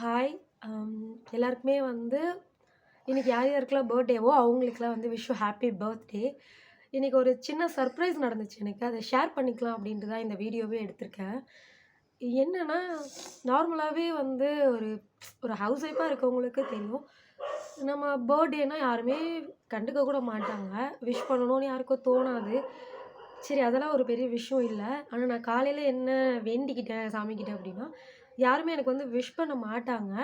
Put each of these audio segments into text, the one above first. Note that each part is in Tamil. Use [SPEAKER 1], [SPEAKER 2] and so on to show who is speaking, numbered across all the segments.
[SPEAKER 1] ஹாய் um, எல்லாருக்குமே வந்து இன்றைக்கி யார் யாருக்கெல்லாம் பர்த்டேவோ அவங்களுக்குலாம் வந்து விஷ் ஹாப்பி பர்த்டே இன்றைக்கி ஒரு சின்ன சர்ப்ரைஸ் நடந்துச்சு எனக்கு. அதை ஷேர் பண்ணிக்கலாம் அப்படின்ட்டு தான் இந்த வீடியோவே எடுத்திருக்கேன். என்னென்னா நார்மலாகவே வந்து ஒரு ஒரு ஹவுஸ் ஒய்ஃபாக இருக்கவங்களுக்கு தெரியும். நம்ம பர்த்டேனா யாருமே கண்டுக்க கூட மாட்டாங்க. விஷ் பண்ணணும்னு யாருக்கும் தோணாது. சரி அதெல்லாம் ஒரு பெரிய விஷயம் இல்லை. ஆனால் நான் காலையில் என்ன வேண்டிக்கிட்டேன் சாமிக்கிட்டேன் அப்படின்னா யாருமே எனக்கு வந்து விஷ் பண்ண மாட்டாங்க.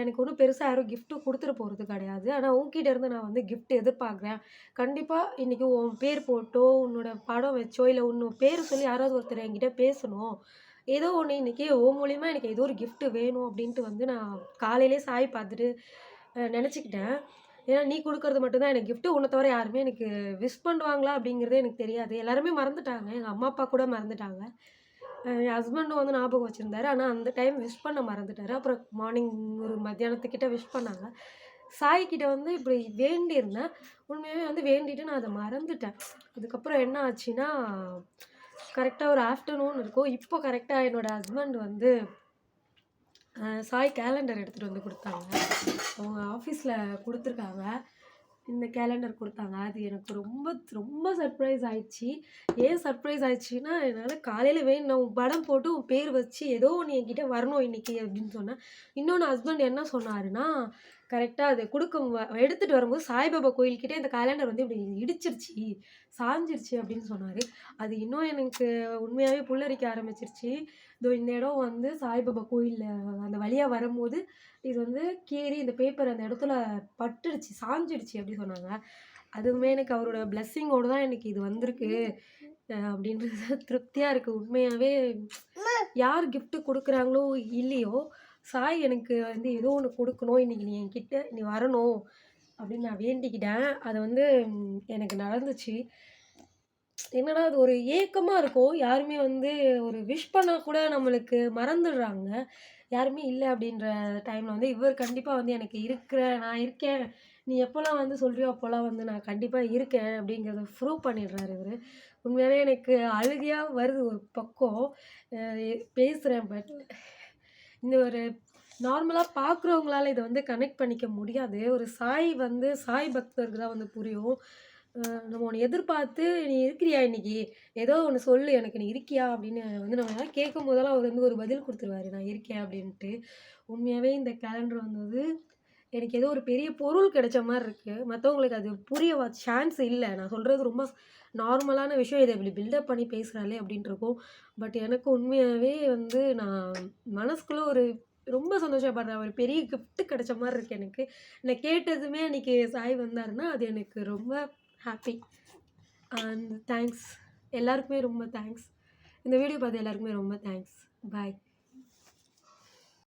[SPEAKER 1] எனக்கு ஒன்றும் பெருசாக யாரும் கிஃப்ட்டும் கொடுத்துட்டு போகிறது கிடையாது. ஆனால் உன்கிட்ட இருந்து நான் வந்து கிஃப்ட் எதிர்பார்க்குறேன். கண்டிப்பாக இன்றைக்கி உன் பேர் போட்டோ உன்னோட படம் வச்சோ இல்லை உன்னோட பேர் சொல்லி யாராவது ஒருத்தர் என்கிட்ட பேசணும். ஏதோ ஒன்று இன்றைக்கி உன் மூலிமா எனக்கு ஏதோ ஒரு கிஃப்ட்டு வேணும் அப்படின்ட்டு வந்து நான் காலையிலே சாய் பார்த்துட்டு நினச்சிக்கிட்டேன். ஏன்னா நீ கொடுக்கறது மட்டும்தான் எனக்கு கிஃப்ட்டு உன்னை தவிர யாருமே எனக்கு விஷ் பண்ணுவாங்களா அப்படிங்கிறதே எனக்கு தெரியாது. எல்லாருமே மறந்துட்டாங்க. எங்கள் அம்மா அப்பா கூட மறந்துட்டாங்க. என் ஹஸ்பண்டும் வந்து ஞாபகம் வச்சுருந்தாரு. ஆனால் அந்த டைம் விஷ் பண்ண மறந்துட்டார். அப்புறம் மார்னிங் ஒரு மத்தியானத்துக்கிட்ட விஷ் பண்ணாங்க. சாய்கிட்ட வந்து இப்படி வேண்டியிருந்தேன். உண்மையாகவே வந்து வேண்டிட்டு நான் அதை மறந்துட்டேன். அதுக்கப்புறம் என்ன ஆச்சுன்னா கரெக்டாக ஒரு ஆஃப்டர்நூன் இருக்கும் இப்போ கரெக்டாக என்னோடய ஹஸ்பண்ட் வந்து சாய் கேலண்டர் எடுத்துகிட்டு வந்து கொடுத்தாங்க. அவங்க ஆஃபீஸில் கொடுத்துருக்காங்க. இந்த கேலண்டர் கொடுத்தாங்க. அது எனக்கு ரொம்ப ரொம்ப சர்ப்ரைஸ் ஆயிடுச்சு. ஏன் சர்ப்ரைஸ் ஆயிடுச்சுன்னா என்னால் காலையில் வேணும் நான் உன் படம் போட்டு உன் பேர் வச்சு ஏதோ ஒன்று என்கிட்ட வரணும் இன்னைக்கு அப்படின்னு சொன்னேன். இன்னொன்று ஹஸ்பண்ட் என்ன சொன்னாருன்னா கரெக்டாக அது கொடுக்கும் எடுத்துகிட்டு வரும்போது சாய்பாபா கோயில்கிட்டே இந்த கேலண்டர் வந்து இப்படி இடிச்சிருச்சு சாஞ்சிருச்சு அப்படின்னு சொன்னார். அது இன்னும் எனக்கு உண்மையாகவே புல்லரிக்க ஆரம்பிச்சிருச்சு. இதோ இந்த இடம் வந்து சாய்பாபா கோயிலில் அந்த வழியாக வரும்போது இது வந்து கீறி இந்த பேப்பர் அந்த இடத்துல பட்டுடுச்சு சாஞ்சிடுச்சு அப்படி சொன்னாங்க. அதுவுமே எனக்கு அவரோட பிளெஸ்ஸிங்கோடு தான் எனக்கு இது வந்திருக்கு. அப்படின்றது திருப்தியாக இருக்குது உண்மையாகவே யார் கிஃப்ட்டு கொடுக்குறாங்களோ இல்லையோ சாய் எனக்கு வந்து ஏதோ ஒன்று கொடுக்கணும். இன்னைக்கு நீ என்கிட்ட நீ வரணும் அப்படின்னு நான் வேண்டிக்கிட்டேன். அது வந்து எனக்கு நடந்துச்சு. என்னடா அது ஒரு ஏக்கமாக இருக்கும் யாருமே வந்து ஒரு விஷ் பண்ணால் கூட நம்மளுக்கு மறந்துடுறாங்க. யாருமே இல்லை அப்படின்ற டைமில் வந்து இவர் கண்டிப்பாக வந்து எனக்கு இருக்கிற நான் இருக்கேன். நீ எப்போல்லாம் வந்து சொல்கிறியோ அப்போல்லாம் வந்து நான் கண்டிப்பாக இருக்கேன் அப்படிங்கிறத ப்ரூவ் பண்ணிடுறாரு இவர். உண்மையாகவே எனக்கு அழுகையாக வருது ஒரு பக்கம். பேசுகிறேன் பட் இந்த ஒரு நார்மலாக பார்க்குறவங்களால இதை வந்து கனெக்ட் பண்ணிக்க முடியாது. ஒரு சாய் வந்து சாய் பக்தருக்கு தான் வந்து புரியும். நம்ம ஒன்று எதிர்பார்த்து நீ இருக்கிறியா இன்னைக்கு? ஏதோ ஒன்று சொல்லு எனக்கு நீ இருக்கியா? அப்படின்னு வந்து நம்ம கேட்கும் போதெல்லாம் அவர் வந்து ஒரு பதில் கொடுத்துருவாரு நான் இருக்கேன் அப்படின்ட்டு. உண்மையாகவே இந்த கேலண்டர் வந்தது எனக்கு ஏதோ ஒரு பெரிய பொருள் கிடைச்ச மாதிரி இருக்குது மற்றவங்களுக்கு அது புரிய சான்ஸ் இல்லை. நான் சொல்கிறது ரொம்ப நார்மலான விஷயம். இதை இப்படி பில்டப் பண்ணி பேசுகிறாளே அப்படின்ட்டு இருக்கும். பட் எனக்கு உண்மையாகவே வந்து நான் மனசுக்குள்ளே ஒரு ரொம்ப சந்தோஷப்படுறேன் ஒரு பெரிய கிஃப்ட்டு கிடைச்ச மாதிரி இருக்குது எனக்கு. நான் கேட்டதுமே அன்றைக்கி சாய் வந்தாருன்னா அது எனக்கு ரொம்ப ஹாப்பி அண்ட் தேங்க்ஸ் எல்லாருக்குமே ரொம்ப தேங்க்ஸ் இந்த வீடியோ பார்த்து எல்லாருக்குமே ரொம்ப தேங்க்ஸ் பாய்